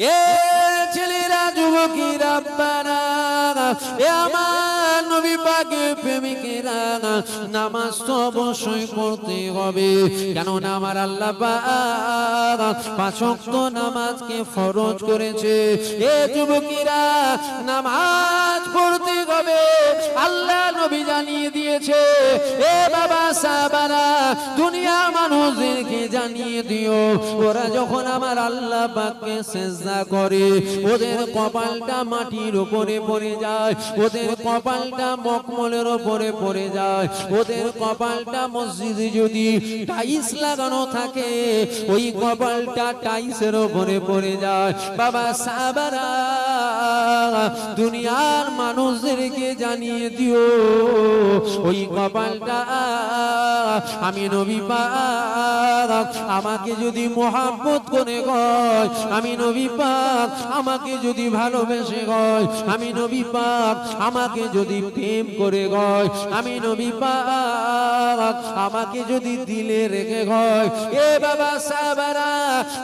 এ ছেলেরা যুবকেরা আব্বারা এ আমার নবী পাকে প্রেমিকেরা নামাজ তো অবশ্যই পড়তে হবে। কেননা আমার আল্লাহ পাক পাঁচ ওয়াক্ত নামাজকে ফরজ করেছে। এ যুবকেরা, নামাজ পড়তে হবে। আল্লাহ নবী জানিয়ে দিয়েছে, এ বাবা সাহাবারা, দুনিয়া মানুষদেরকে জানিয়ে দিও। ওরা যখন আমার আল্লাহ পাককে সেজদা করে, ওদের কপালটা মাটির উপরে পড়ে যায়। ওদের কপালটা মকমলের উপরে পড়ে যায়। ওদের কপালটা মসজিদে যদি টাইস লাগানো থাকে, ওই কপালটা টাইসের উপরে পড়ে যায়। বাবা, সাহাবারা, দুনিয়ার মানুষদেরকে জানিয়ে দিও, ওই কপালটা আমি নবী পাক আমাকে যদি মোহাম্মত করে গয় আমি নবী পাক আমাকে যদি ভালোবেসে গয় আমি নবী পাক আমাকে যদি প্রেম করে গয়। আমি নবী পাক আমাকে যদি দিলে রেখে গয় এ বাবা সাহাবারা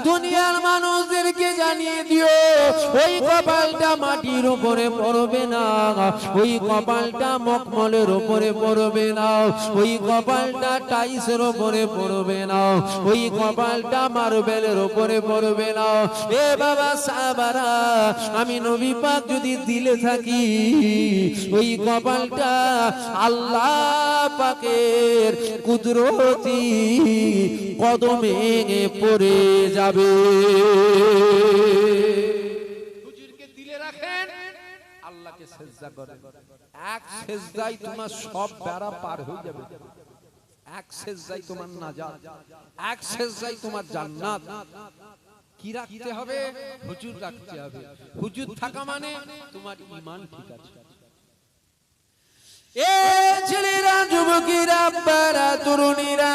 দুনিয়ার মানুষদেরকে জানিয়ে দিও, ওই কপালটা মাটির উপরে পড়বে না। ওই কপালটা মকমলের উপরে পড়বে না। ওই কপালটা টাইসের উপরে পড়বে না। ওই কপালটা মার্বেলের উপরে পড়বে না। এ বাবা সাহাবারা আমি নবী পাক যদি দিলে থাকি, ওই কপালটা আল্লাহ পাকের কুদরতি কদমে পড়ে যাবে। তোমার হুজুর থাকা মানে তোমার ঠিক আছে। এ ছেলেরা যুবকেরা আব্বারা তরুণীরা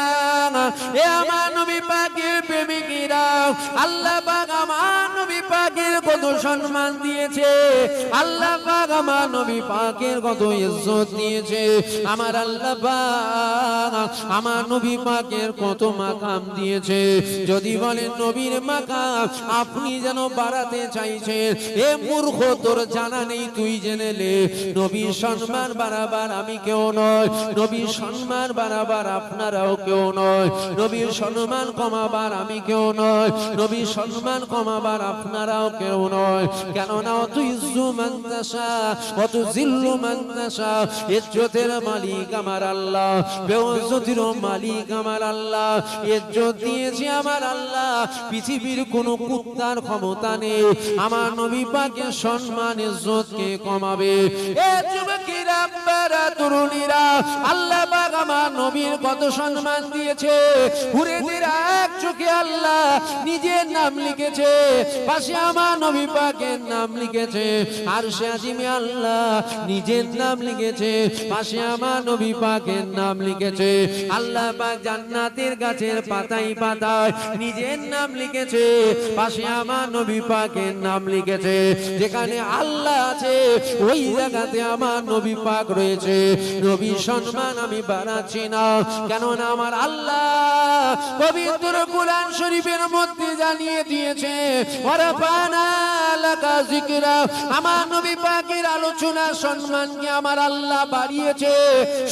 এ আমার নবী পাকের প্রেমিকেরা আল্লাহ পাক আমার নবী পাকের কত সম্মান দিয়েছে? আল্লাহ পাক আমার নবী পাকের কত ইজ্জত দিয়েছে। আমার আল্লাহ পাক আমার নবী পাকের কত মাকাম দিয়েছে। যদি বলেন নবীর মাকাম, আপনি যেন বাড়াতে চাইছেন, এ মূর্খ, তোর জানা নেই, তুই জেনেলে নবীর সম্মান বাড়াবার আমি কেউ নয় নবীর সম্মান বাড়াবার আপনারাও কেউ নয় নবীর সম্মান কমাবার আমি কেউ নয় নবীর সম্মান কমাবার আপনারাও কেউ নয়। কেননা অত ইজ্জু মান্তাসা অত ইজ্জতের মালিক আমার আল্লাহ বেউজ্জতির মালিক আমার আল্লাহ, ইজ্জত দিয়েছে আমার আল্লাহ, পৃথিবীর কোন কুত্তার ক্ষমতা নেই। আমার নবী পাকের সম্মান ইজ্জতকে কমাবে। এ যুবকেরা তরুণীরা, আল্লাহ পাক নবীর কত সম্মান দিয়েছে। হুরেদের এক চোখে আল্লাহ নিজের নাম লিখেছে। পাশে আমার নবী পাকের নাম লিখেছে। আর সে আজিমে আল্লাহ নিজের নাম লিখেছে। পাশে আমার নবী পাকের নাম লিখেছে। আল্লাহ পাক জান্নাতের গাছের পাতায় পাতায় নিজের নাম লিখেছে। পাশে আমার নবী পাকের নাম লিখেছে। যেখানে আল্লাহ আছে, ওই জায়গাতে আমার নবী পাক রয়েছে। নবী সম্মান আমি না কেননা আমার আল্লাহ পবিত্র কোরআন শরীফের মধ্যে জানিয়ে দিয়েছে আমার নবী পাকের আলোচনা সম্মানকে আমার আল্লাহ বাড়িয়েছে।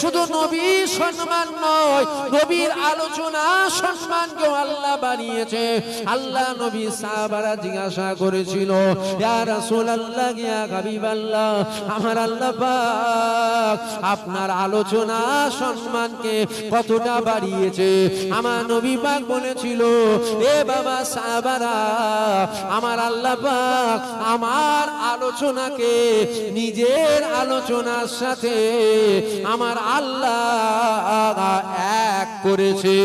শুধু নবী সম্মান নয়, নবীর আলোচনা আল্লাহ বাড়িয়েছে। আল্লাহ নবী সাহাবারা জিজ্ঞাসা করেছিল আমার আল্লাহ পাক আপনার আলোচনা সম্মানকে কতটা বাড়িয়েছে? আমার নবী পাক বলেছিল, এ বাবা সাহাবারা, আমার আল্লাহ পাক আমার আলোচনাকে, নিজের আলোচনার সাথে আমার আল্লাহ এক করেছে।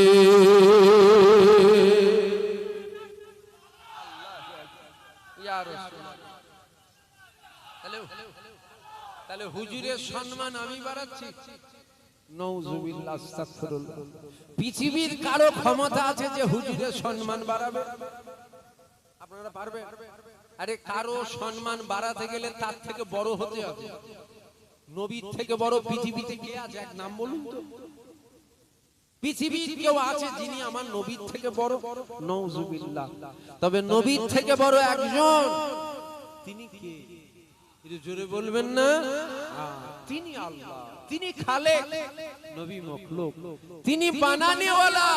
তাহলে হুজুরের সম্মান আমি বাড়াচ্ছি। পৃথিবীর কারও ক্ষমতা আছে যে হুজুরের সম্মান বাড়াবে? আপনারা পারবে আরে কারও সম্মান বাড়াতে গেলে তার থেকে বড় হতে হবে। নবীর থেকে বড় পৃথিবীতে কে আছে? এক নাম বলুন তো। পৃথিবীর কেউ আছে যিনি আমার নবীর থেকে বড়? নওজুবিল্লাহ। তবে নবীর থেকে বড় একজন। তিনি কে? জোরে বলবেন না। তিনি আল্লাহ। তিনি খালেক নবী মখলুক। তিনি বানানেওয়ালা।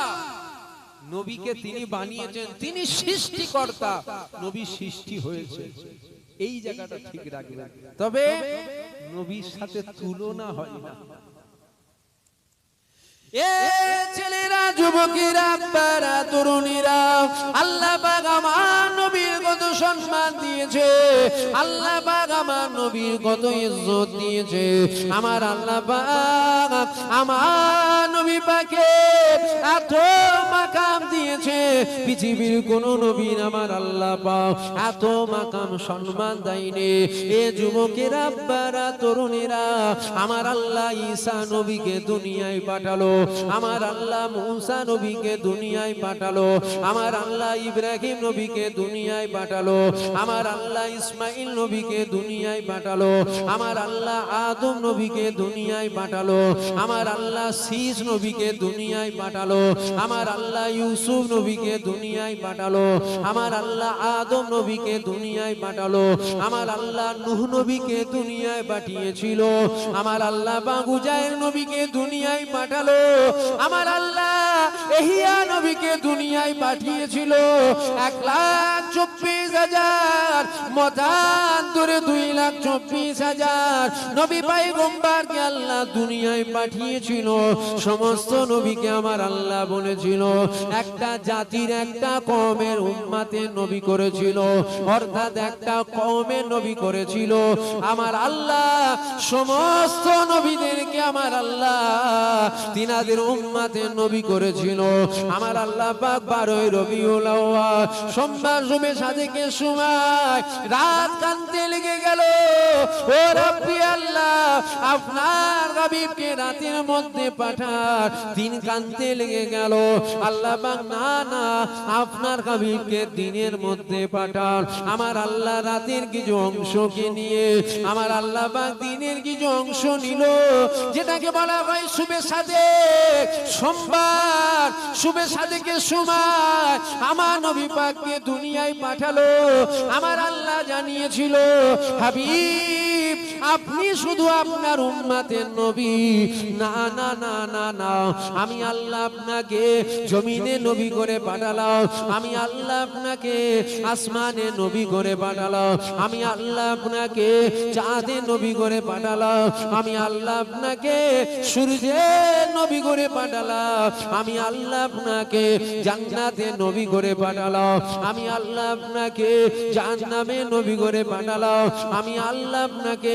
নবীকে তিনি বানিয়েছেন। তিনি সৃষ্টিকর্তা। নবী সৃষ্টি হয়েছে। এই জায়গাটা ঠিক রাখবেন। তবে নবীর সাথে তুলনা হয় না। এ ছেলেরা যুবকেরা আব্বারা তরুণীরা আল্লাহ কত সম্মান দিয়েছে। আল্লাহ পাক আমার নবীর কত ইজ্জত দিয়েছে। আমার আল্লাহ পাক আমার নবী পাকে এত মাকাম দিয়েছে। পৃথিবীর কোন নবীর আমার আল্লাহ পাক এত মাকাম সম্মান দেয়নি। এ যুবকেরা, আব্বারা, তরুণীরা, আমার আল্লাহ ঈসা নবীকে দুনিয়ায় পাঠালো। আমার আল্লাহ মুসা নবীকে দুনিয়ায় পাঠালো। আমার আল্লাহ ইব্রাহিম নবীকে দুনিয়ায় পাঠালো। আমার আল্লাহ ইসমাইল নবীকে দুনিয়ায় পাঠালো। আমার আল্লাহ আদম নবীকে দুনিয়ায় পাঠালো। আমার আল্লাহ শীষ নবীকে দুনিয়ায় পাঠালো। আমার আল্লাহ ইউসুফ নবীকে দুনিয়ায় পাঠালো। আমার আল্লাহ আদম নবীকে দুনিয়ায় পাঠালো। আমার আল্লাহ নুহ নবীকে দুনিয়ায় পাঠিয়েছিল। আমার আল্লাহ বাগুজায়ের নবীকে দুনিয়ায় পাঠালো। আমার আল্লাহ এহিয়া নবীকে দুনিয়ায় পাঠিয়েছিল। এক লাখ চব্বিশ হাজার মতান্তরে দুই লাখ চব্বিশ হাজার। নবী পাই গোম্বারকে আল্লাহ দুনিয়ায় পাঠিয়েছিল। সমস্ত নবীকে আমার আল্লাহ বলেছিল। একটা জাতির একটা কমের উম্মাতে নবী করেছিল। অর্থাৎ একটা কমের নবী করেছিল। আমার আল্লাহ, সমস্ত নবীদেরকে আমার আল্লাহ তিনাদের উম্মাতে নবী করেছিল। আমার আল্লাহ পাক বারোই রবিউল আউয়াল। সোমবার সময় রাত কানতে লেগে গেল। ও রব্বি আল্লাহ, আপনার হাবিবকে রাতের মধ্যে পাঠান। দিন কানতে লেগে গেল। আল্লাহ পাক না না, আপনার হাবিবকে দিনের মধ্যে পাঠান। আমার আল্লাহ রাতের কিছু অংশকে নিয়ে, আমার আল্লাহ পাক দিনের কিছু অংশ নিল। যেটাকে বলা হয় শুভে সাদে সোমবার শুভে সময় আমার নবী পাককে দুনিয়ায় পাঠালো আমার আল্লাহ জানিয়েছিল হাবিব। আপনি শুধু আপনার উম্মাতের নবী। না না না না না। আমি আল্লাহ আপনাকে জমিনে নবী করে পাঠালাম। আমি আল্লাহ আপনাকে আসমানে নবী করে পাঠালাম। আমি আল্লাহ আপনাকে চাঁদে নবী করে পাঠালাম। আমি আল্লাহ আপনাকে সূর্যে নবী করে পাঠালাম। আমি আল্লাহ আপনাকে জান্নাতে নবী করে পাঠালাম। আমি আল্লাহ আপনাকে জাহান্নামে নবী করে পাঠালাম। আমি আল্লাহ আপনাকে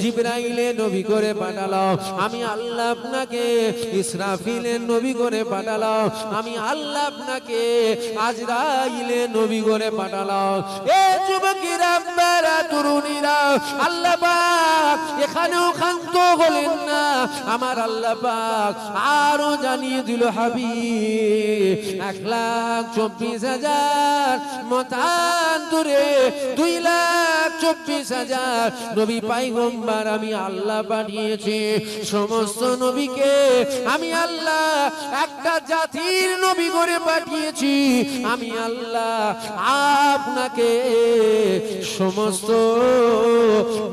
জিব্রাইলে নবী করে পাঠালাম আমি আল্লাহ আপনাকে ইসরাফিলে নবী করে পাঠালাম আমি আল্লাহ আপনাকে আজরাইলে নবী করে পাঠালাম এ যুবকেরা আব্বারা, তরুণীরা, আল্লাহ পাক, এখানেও ক্ষান্ত হলেন না। আমার আল্লাহ পাক আরও জানিয়ে দিল হাবি এক লাখ চব্বিশ হাজার মতান্তরে দুই লাখ চব্বিশ হাজার নবী পাইগম্বার আমি আল্লাহ পাঠিয়েছি সমস্ত নবীকে আমি আল্লাহ একটা জাতির নবী করে পাঠিয়েছি। আমি আল্লাহ আপনাকে সমস্ত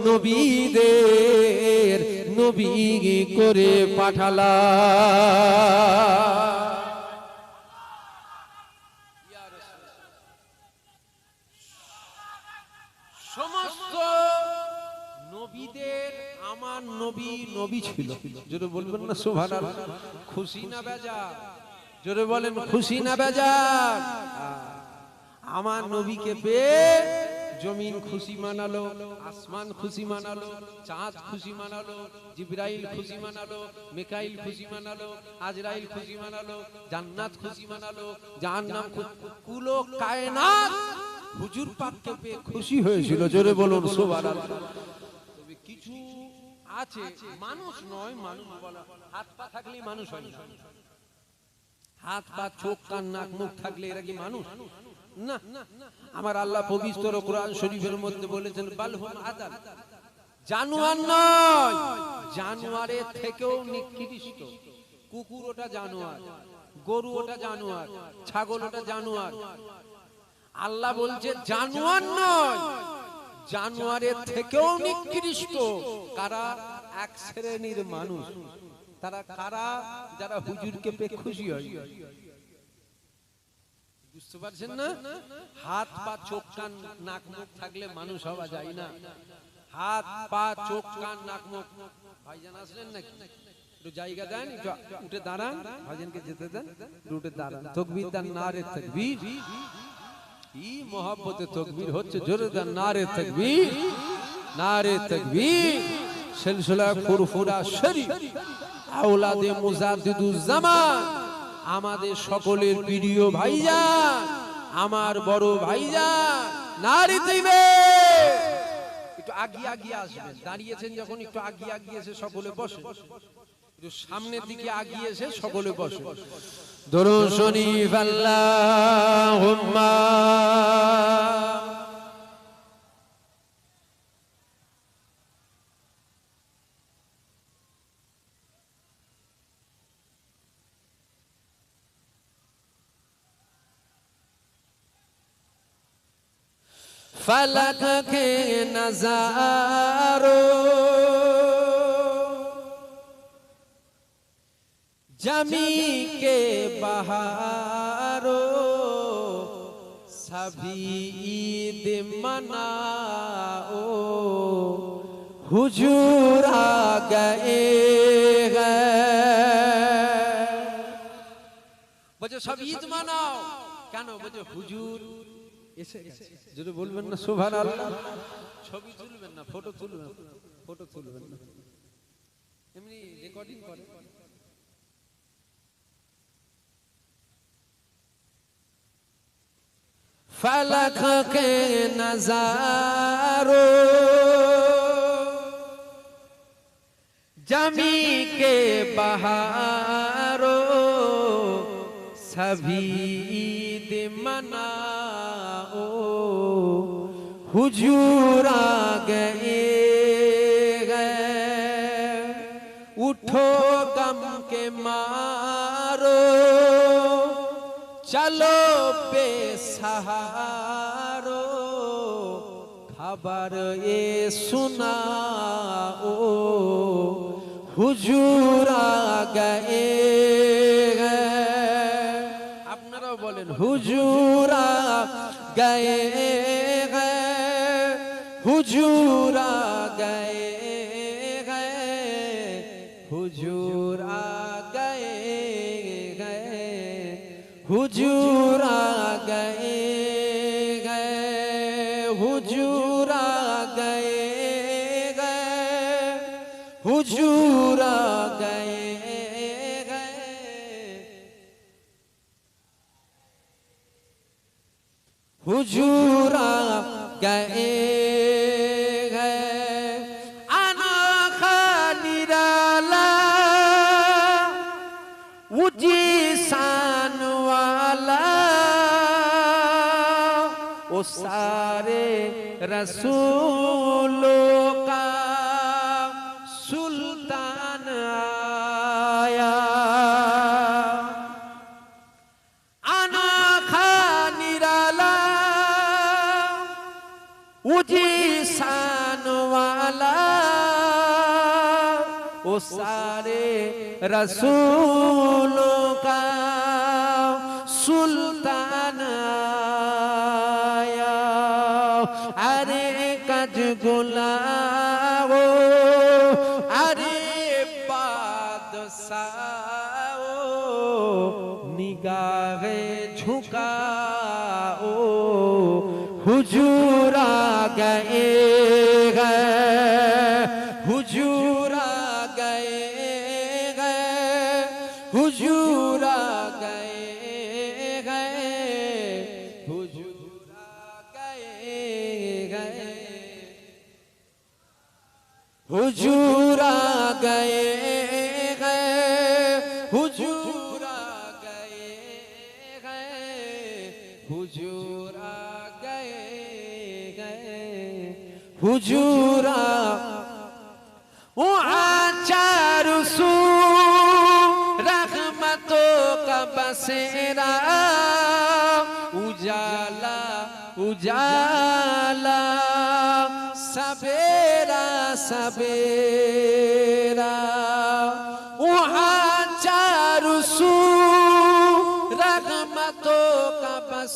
নবীদের নবী করে পাঠালাম। নবী নবী ছিল। জোরে বলবেন না সোভান খুশি না বেজার? জোরে বলেন, খুশি না বেজার? আমার নবীকে পেয়ে জমিন খুশি মানালো, আসমান খুশি মানালো, চাঁদ খুশি মানালো, জিব্রাইল খুশি মানালো, মিকাইল খুশি মানালো, আজরাইল খুশি মানালো, জান্নাত খুশি মানালো, জাহান্নাম কুলো কায়নাত হুজুর পাককে পেয়ে খুশি হয়েছিল। জোরে বলুন, সুবহানাল্লাহ। আছে মানুষ নয় মানুষ বলা হাত পা থাকলেই মানুষ হয় না। হাত পা চোখ কান নাক মুখ থাকলে এরা কি মানুষ? না। আমার আল্লাহ পবিত্র কোরআন শরীফের মধ্যে বলেছেন বালহুম আদাল জানোয়ার নয়। জানোয়ারের থেকেও নিকৃষ্ট। কুকুর ওটা জানোয়ার গরু ওটা জানোয়ার ছাগল ওটা জানোয়ার। আল্লাহ বলছে জানোয়ার নয়। জানোয়ারের থেকেও নিকৃষ্ট। কারা এক শ্রেণির মানুষ, তারা কারা যারা হুজুরকে পেয়ে খুশি হয়। বুঝতে পারছেন না? হাত, পা, চোখ, কান, নাক, মুখ থাকলে মানুষ হওয়া যায় না। হাত, পা, চোখ, কান, নাক, মুখ। ভাইজান আসলেন নাকি? একটু জায়গা দেন উঠে দাঁড়ান। ভাইজানকে যেতে দেন উঠে দাঁড়ান। নারে তকবীর। ই মোহাব্বতে তকবীর হচ্ছে? জোরে দেন নারে তকবীর নারে তকবীর। সিলসিলা ফুরফুরা শরীফ আওলাদে মুজাদ্দিদুজ আমাদের সকলের প্রিয় ভাইজান আমার বড় ভাইজান নারী দিবে। একটু আগিয়ে আগিয়ে আসবেন। দাঁড়িয়েছেন যখন একটু আগিয়ে আগিয়ে এসে সকলে বসে। সামনের দিকে আগিয়ে এসে সকলে বসে। দরুদ শরীফ فلک کے जमी के बहारो सभी ईद मनाओ हुजूर आ गए हैं বলছে সব ঈদ মানাও কেন বলছে হুজুর এসে গেছে যদি বলবেন না সুভান আল্লাহ ছবি তুলবেন না ফটো তুলবেন ফটো তুলবেন না এমনি রেকর্ডিং করে फलक के नजारो जमी के बहारो सभी ईद मनाओ हुजूर आ गए हैं। उठो गम के मारो চলো পে সাহারো খাবার এ সুনা ও হুজুরা গে আপনারাও বলেন হুজুরা গে হুজুরা ہجورا گئے گئے ہجورا گئے گئے گئے گئے گئے सारे रसूलों का सुल्तान आया आना खा निराला उजी शान वाला वो सारे रसूलों का सुल्तान आया گناہوں ارے باد ساو نگاہ جھکاو حجور آگئے হুজুর গে গে হুজুর গে গে হুজুর ও আচার সু রহমত কবসেরা উজালা উজালা সবেরা সবেরা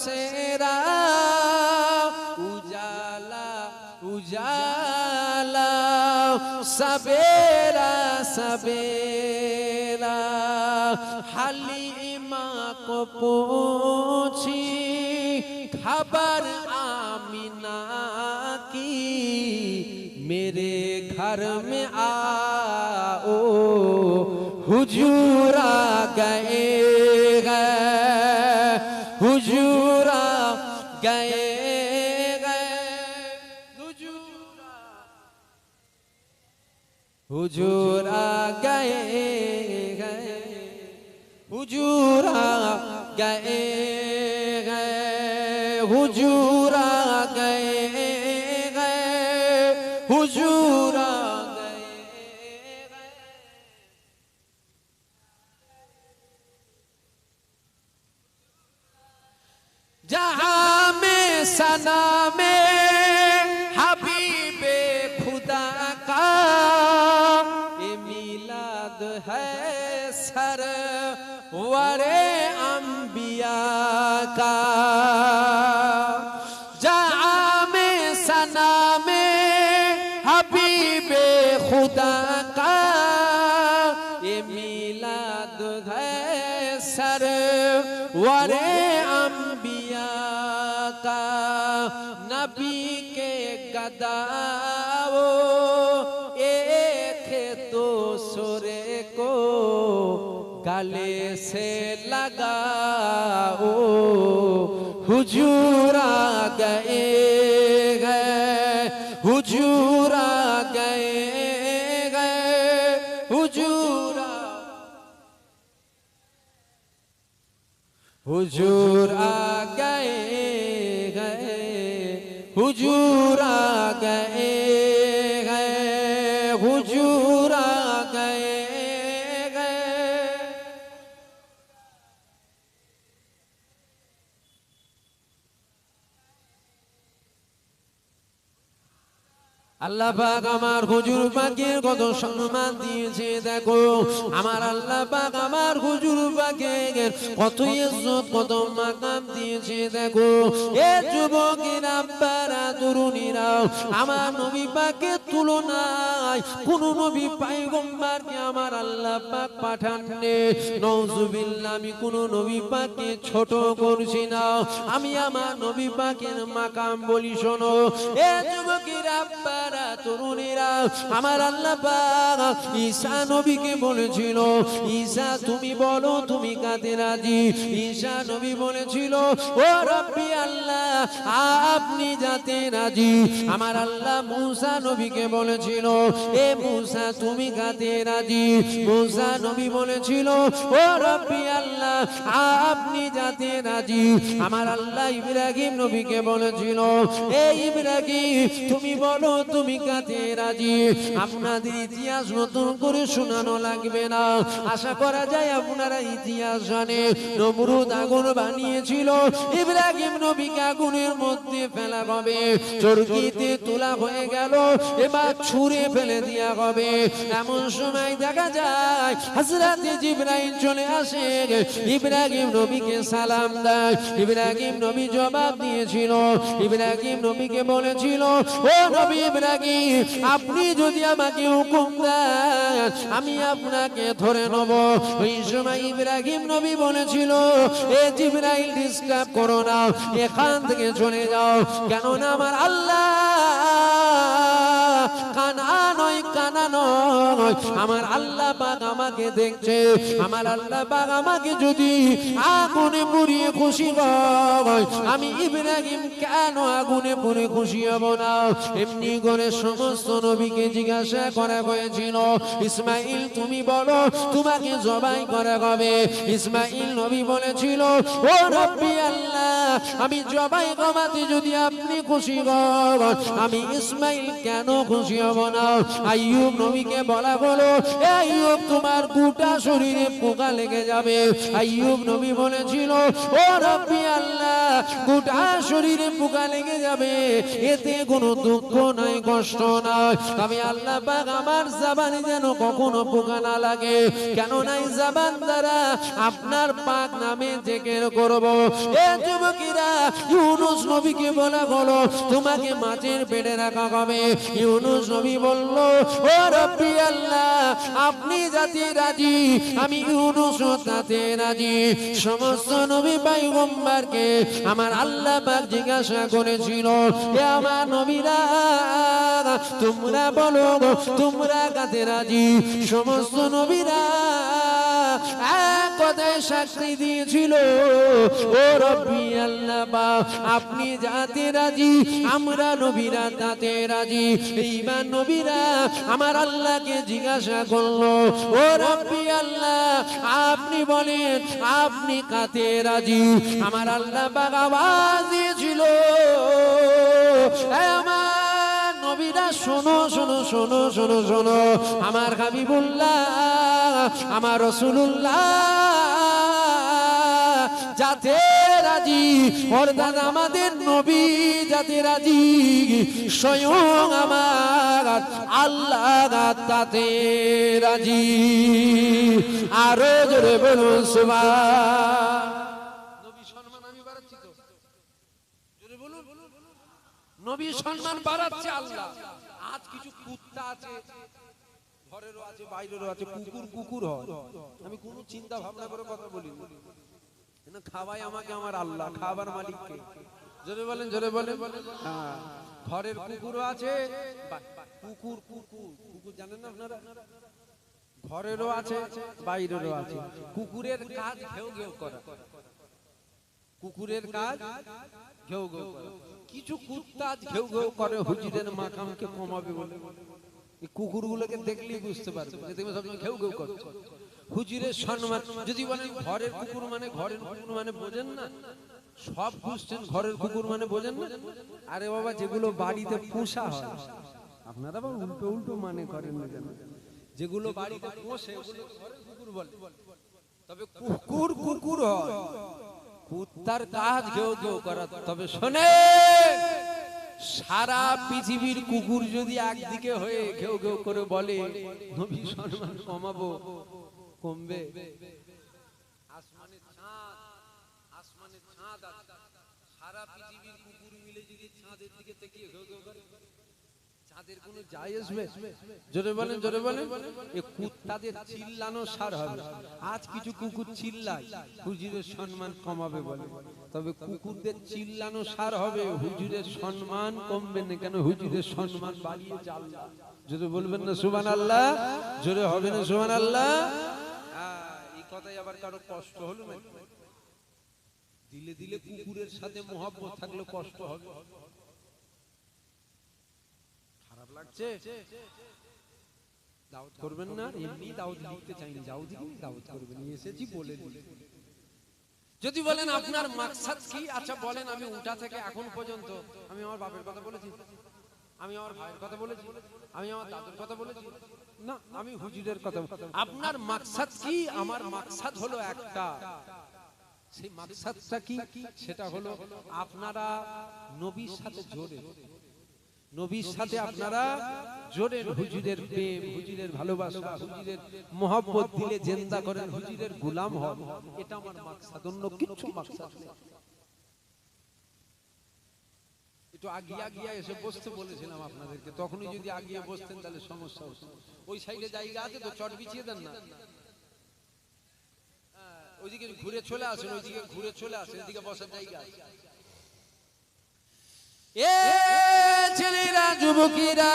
بسیرا اجالا اجالا سبیرا سبیرا حلیمہ کو پوچھی خبر آمینہ کی میرے گھر میں آؤ حجور گئے گئے गए गए हुजूरा हुजूरा गए गए हुजूरा गए गए हुजूरा جہاں میں سنا میں حبیب خدا گلے سے لگاؤ حجور آ گئے گئے حجور آ گئے گئے حجور حجور آ گئے گئے حجور آ گئے আল্লাহ পাক আমার হুজুর পাকের কত সম্মান দিয়েছে, দেখো। আমার আল্লাহ পাক আমার হুজুর পাকের কত ইজ্জত, কত মাকাম দিয়েছে, দেখো। এ যুবকেরা আব্বারা তরুণীরা আমার নবী পাকের তুলনায় কোন নবী পাইগম্বারকে আমার আল্লাহ পাক পাঠাননি। নওজুবিল্লাহ, আমি কোন নবী পাককে ছোট করছি না। আমি আমার নবী পাকের মাকাম বলি, শোনো। এ যুবকেরা, আব্বারা, তরুণীরা, আমার আল্লাহ পাক ঈসা নবীকে বলেছিল, ঈসা, তুমি বলো, তুমি কাতে রাজি? ঈসা নবী বলেছিল, ও রব্বি আল্লাহ আপনি যাতে রাজি? আমার আল্লাহ মুসা নবীকে বলেছিল এ মুসা, তুমি কাতে রাজি? মুসা নবী বলেছিল, ও রব্বি আল্লাহ, আপনি যাতে রাজি? আমার আল্লাহ ইব্রাহিম নবীকে বলেছিল, এ ইব্রাহিম, তুমি বলো, তুমি কাতে রাজি? আপনাদের ইতিহাস নতুন করে শোনানো লাগবে না। আশা করা যায় আপনারা ইতিহাস জানে। নমরুদ আগুন বানিয়েছিল, ইব্রাহিম নবীকে আগুনের মধ্যে ফেলা হবে। চরকিতে তোলা হয়ে গেল, এবার ছুঁড়ে ফেলে দেওয়া হবে এমন সময় দেখা যায় হাজরাতে জিব্রাইল চলে আসে ইব্রাহিম নবীকে সালাম দেয়। ইব্রাহিম নবী জবাব দিয়েছিল। ইব্রাহিম নবীকে বলেছিল, ও নবী ইব্রাহিম, আপনি যদি আমাকে হুকুম দেন, আমি আপনাকে ধরে নেব। ওই সময় ইব্রাহিম নবী বলেছিল, এ জিব্রাইল ডিস্টার্ব করো না। এখান থেকে চলে যাও। কেননা আমার আল্লাহ আমার আল্লাহ পাক আমাকে দেখছে। আমার আল্লাহ পাক আমাকে যদি আগুনে পুড়িয়ে খুশি আমি ইব্রাহিম কেন আগুনে পুড়ে খুশি হব না? এমনি করে সমস্ত নবীকে জিজ্ঞাসা করা হয়েছিল, ইসমাইল, তুমি বলো, তোমাকে জবাই করা হবে ইসমাইল নবী বলেছিল, ও রব্বি আল্লাহ, আমি জবাই কমাতে যদি আপনি খুশি হন আমি ইসমাইল কেন খুশি হব না। আইয়ুব নবীকে বলা "এ আইয়ুব, তোমার গোটা শরীরে পোকা লেগে যাবে। আইয়ুব নবী বলেছিল, ও রব্বি আল্লাহ, গোটা শরীরে পোকা লেগে যাবে। এতে কোনো দুঃখ নাই, কষ্ট নাই। তবে আল্লাহ পাক আমার জাবানে যেন কখনো পোকা না লাগে। কেন নাই জাবান দ্বারা? আপনার পাক নামে জেকের করব। এ যুবকেরা, ইউনুস নবীকে বলা হলো, তোমাকে মাছের পেটে রাখা হবে। ইউনুস নবী বলল, ও রব্বি আল্লাহ, আপনি যাতে রাজি, আমি ইউনুস তাতে রাজি। সমস্ত নবী আমার আল্লাহ পাক জিজ্ঞাসা করেছিল আমার নবীরা, তোমরা বলো তোমরা কাতে রাজি? সমস্ত নবীরা কথায় সাক্ষী দিয়েছিল। ও রব্বি আল্লাহ আপনি যাতে রাজি, আমরা নবীরা তাতে রাজি। এইবার নবীরা আমার আল্লাহকে জিজ্ঞাসা করল, ও রব্বি আল্লাহ, আপনি বলেন, আপনি কাতে রাজি? আমার আল্লাহ আওয়াজ দিয়েছিল আমার নবীরা শোনো শোনো শোনো শোনো শোনো। আমার হাবিবুল্লাহ, আমার রসুল্লাহ যাতে রাজি অর্থাৎ আমাদের নবী, যাতে রাজি, স্বয়ং আমার আল্লাহ তাতে রাজি। আরও জোরে বলুন সুবা নবী সম্মান আমি বাড়াচ্ছি তো জোরে বলুন নবী সম্মান বাড়াচ্ছে আল্লাহ। আজ কিছু কুত্তা আছে ঘরেরও আছে বাইরেরও আছে কুকুর কুকুর হয়। আমি কোনো চিন্তা ভাবনা করে কথা বলি না খাওয়াই আমাকে আমার আল্লাহ খাবার মালিক কে জোরে বলেন জোরে বলেন। হ্যাঁ ঘরের কুকুরও আছে কুকুর কুকুর কুকুর জানেন না আপনারা? ঘরেরও আছে বাইরেরও আছে। কুকুরের কাজ ঘেউ ঘেউ করা। কুকুরের কাজ ঘেউ ঘেউ করে। কিছু কুত্তা ঘেউ ঘেউ করে, হুজুরের মাকামকে কমাবে বলে। এই কুকুরগুলোকে দেখলেই বুঝতে পারবে দেখবে সবসময় ঘেউ ঘেউ করে হুজুরের সম্মান, যদি বলেন ঘরের কুকুর মানে ঘরের কুকুর মানে বোঝেন না? সব বুঝছেন ঘরের কুকুর মানে বোঝেন না? আরে বাবা, যেগুলো বাড়িতে পোষা হয়, আপনারা আবার উল্টো উল্টো মানে করেন না কেন? যেগুলো বাড়িতে পোষে ঘরের কুকুর বলে। তবে কুকুর কুকুর হয়। কুত্তার কাজ কেউ কেউ করা। তবে শোনে, সারা পৃথিবীর কুকুর যদি একদিকে হয়ে কেউ কেউ করে বলে, নবী সম্মান কমাবো, কমবে। সারা পৃথিবীর কুকুর মিলে যদি চাঁদের দিকে তাকিয়ে ঘেউ ঘেউ করে। চাঁদের কোনো আসবে জোরে বলেন জোরে বলেন। এ কুত্তাদের চিল্লানো সার হবে। আজ কিছু কুকুর চিল্লায় হুজুরের সম্মান কমাবে বলে। তবে কুকুরদের চিল্লানো সার হবে হুজুরের সম্মান কমবে না কেন? হুজুরের সম্মান বাড়িয়ে আল্লাহ জোরে বলবেন না সুবান আল্লাহ জোরে হবে না সুবান আল্লাহ এই কথাই আবার কারও কষ্ট হলো না দিলে দিলে কুকুরের সাথে মোহাব্বত থাকলে কষ্ট হবে। লাগছে? করবেন না? এমনি চাইনি। করবেন এসেছি, বলে যদি বলেন আপনার মাকসাদ কি? আচ্ছা বলেন, আমি উঠা থেকে এখন পর্যন্ত আমি আমার বাপের কথা বলেছি। আমি আমার ভাইয়ের কথা বলেছি। আমি আমার দাদুর কথা বলেছি। না, আমি হুজুরের কথা আপনার মাকসাদ কি? আমার মাকসাদ হলো একটা। সেই মাকসাদটা কি? সেটা হলো আপনারা নবীর সাথে জোরে। নবীর সাথে আপনারা জোরে হুজুরের প্রেম হুজুরের ভালোবাসা হুজুরের মোহাব্বত দিলে জেন্দা করেন হুজুরের গোলাম হন। এটা আমার মাকসাদ অন্য কিছু মাকসাদ একটু আগিয়ে আগিয়ে এসে বসতে বলেছিলাম আপনাদেরকে। তখনই যদি আগিয়ে বসতেন তাহলে সমস্যা হতো। ওই সাইডে জায়গা আছে তো চট বিছিয়ে দেন না। হ্যাঁ, ওইদিকে ঘুরে চলে আসেন ওইদিকে ঘুরে চলে আসেন এদিকে বসার জায়গা আছে। ছেলেরা যুবকেরা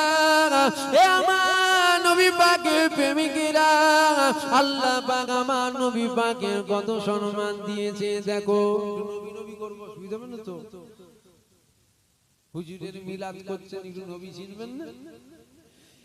এ আমার নবী পাকের প্রেমিকেরা। আল্লাহ পাক আমার নবী পাকের কত সম্মান দিয়েছে, দেখো। নবী হুজুরের মিলাদ করছেন নবী চিনবেন না?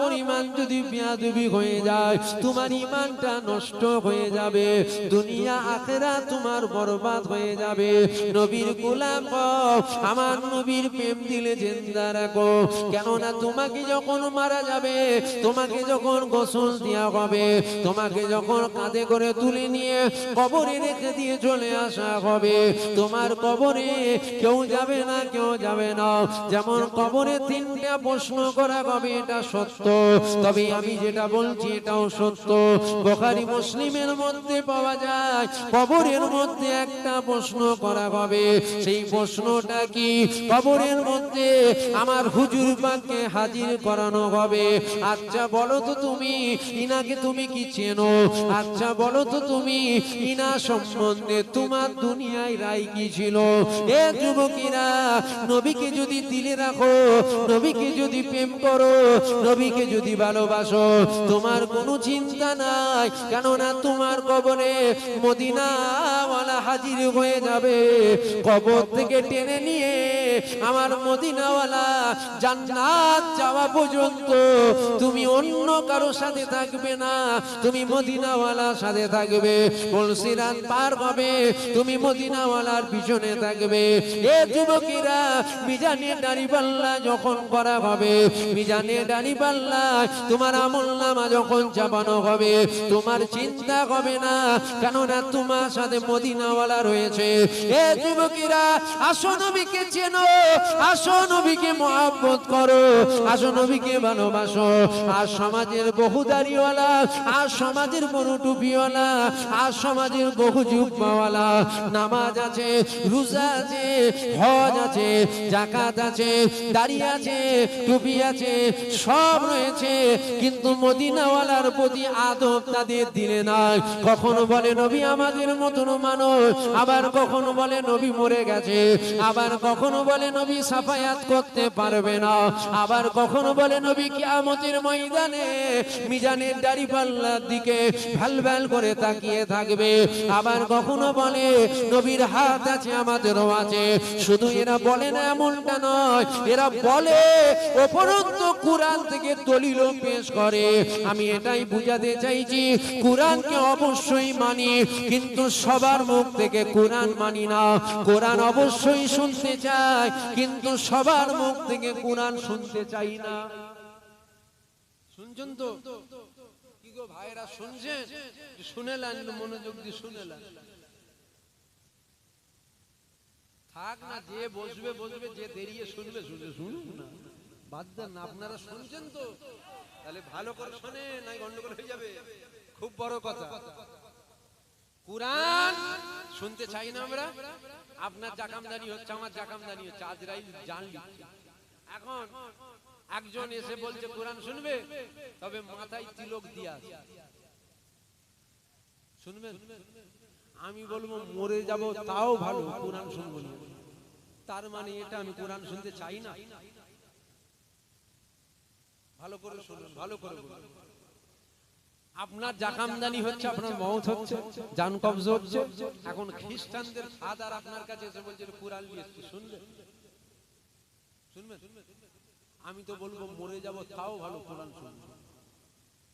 পরিমাণ যদি বিয়াদবি হয়ে যায়, তোমার ইমানটা নষ্ট হয়ে যাবে, দুনিয়া আখেরা তোমার বরবাদ হয়ে যাবে। নবীর গোলাম আমার নবীর প্রেম দিলে জিন্দা রাখো। কেননা তোমাকে যখন মারা যাবে, তোমাকে যখন গোসল দেওয়া হবে, তোমাকে যখন কাঁধে করে তুলে নিয়ে কবরে রেখে দিয়ে চলে আসা হবে, তোমার কবরে কেউ যাবে না, কেউ যাবে না। যেমন কবরে তিনটা প্রশ্ন করা হবে, এটা তবে আমি যেটা বলছি এটাও সত্য। বোখারি মুসলিমের মধ্যে পাওয়া যায়, কবরের মধ্যে একটা প্রশ্ন করা হবে। সেই প্রশ্নটা কি? কবরের মধ্যে আমার হুজুর পাককে হাজির করানো হবে। আচ্ছা বলো তো তুমি, ইনাকে তুমি কি চেনো? আচ্ছা বলো তো তুমি, ইনা সম্বন্ধে তোমার দুনিয়ায় রায় কি ছিল? এ যুবকেরা, নবীকে যদি দিলে রাখো, নবীকে যদি প্রেম করো নবীকে যদি ভালোবাসো, তোমার কোনো চিন্তা নাই। কেননা তোমার কবরে মদিনাওয়ালা হাজির হয়ে যাবে। কবর থেকে টেনে নিয়ে আমার মদিনাওয়ালা জান্নাত যাওয়া পর্যন্ত তুমি অন্য কারও সাথে থাকবে না। তুমি মদিনাওয়ালার সাথে থাকবে। বলসিরাত পার হবে, তুমি মদিনাওয়ালার পিছনে থাকবে। এ যুবকেরা মিজানে দাড়ি পাল্লা যখন করা হবে মিজানে দাড়ি পাল্লা তোমার আমল নামা যখন চাপানো হবে, তোমার চিন্তা হবে না। কেননা তোমার সাথে মদিনাওয়ালা রয়েছে। এ যুবকেরা, আসো নবীকে চেনো। আসো নবীকে মহাব্বত করো। আসো নবীকে ভালোবাসো। আর সমাজের বহু দাড়িওয়ালা, আর সমাজের বহু টুপিওয়ালা, আর সমাজের বহু জুব্বাওয়ালা। নামাজ আছে, রোজা আছে, হজ আছে জাকাত আছে, দাড়ি আছে, টুপি আছে, সব রয়েছে, কিন্তু মদিনাওয়ালার প্রতি আদব তাদের দিলে না কখনো বলে, নবী আমাদের মতন মানুষ। আবার কখনো বলে, নবী মরে গেছে। আবার কখনো বলে, নবী সাফায়াত করতে পারবে না। আবার কখনো বলে, নবী কিয়ামতের ময়দানে মিজানের দাড়ি পাল্লার দিকে ভালো ভালো করে তাকিয়ে থাকবে। আবার কখনো বলে, নবীর হাত আছে, আমাদেরও আছে। শুধু এরা বলে না, এমনটা নয়। এরা বলে উপরন্ত কোরআন থেকে দলিল পেশ করে। আমি এটাই বুঝাতে চাইছি, কোরআনকে অবশ্যই মানি, কিন্তু সবার মুখ থেকে কোরআন মানি না। কোরআন অবশ্যই শুনতে চাই কিন্তু সবার মুখ থেকে কোরআন শুনতে চাই না। শুনছেন তো? কি গো ভাইরা শুনছেন? শুনেলেন মনোযোগ দিয়ে শুনেলেন থাক না, যে বসবে বসবে, যে দেরিয়ে শুনবে শুনবে শুনুন না। বাদ দেন আপনারা শুনছেন তো। তাহলে ভালো করে শোনে নাই গন্ডগোল হয়ে যাবে। খুব বড় কথা। কোরআন শুনতে চাই না আমরা। আপনার জাকামদানি হচ্ছে, আমার জাকামদানি হচ্ছে। জানলি। এখন একজন এসে বলছে, কোরআন শুনবে? তবে মাথায় তিলক দিয়া। শুনবেন? আমি বলব, মরে যাব, তাও ভালো, কোরআন শুনব না। তার মানে এটা আমি কোরআন শুনতে চাই না। ভালো করে শুনুন ভালো করে আপনার জাকামদানি হচ্ছে আপনার মৌত হচ্ছে জান কবজ হচ্ছে। এখন খ্রিস্টানদের ফাদার আপনার কাছে এসে বলছে কোরআন নিয়ে এসছি, শুনবেন শুনবেন? আমি তো বলব মরে যাব তাও ভালো কোরআন শুনব।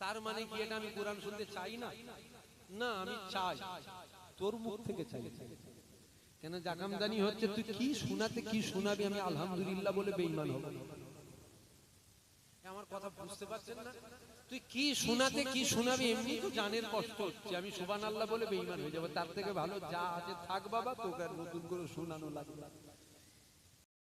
তার মানে কি এটা আমি কোরআন শুনতে চাই না? না আমি চাই। তোর মুখ থেকে চাই। কেন জাকামদানি হচ্ছে তুই কি শোনাতে কি শোনাবি আমি আলহামদুলিল্লাহ বলে বেঈমান হব। আমার কথা বুঝতে পারছেন না। তুই কি শোনাতে কি শোনাবি? এমনি তো জানের কষ্ট হচ্ছে। আমি সুবান আল্লাহ বলে বেঈমান হয়ে যাব। তার থেকে ভালো যা আছে থাক বাবা তোকে নতুন করে শোনানো লাগবে।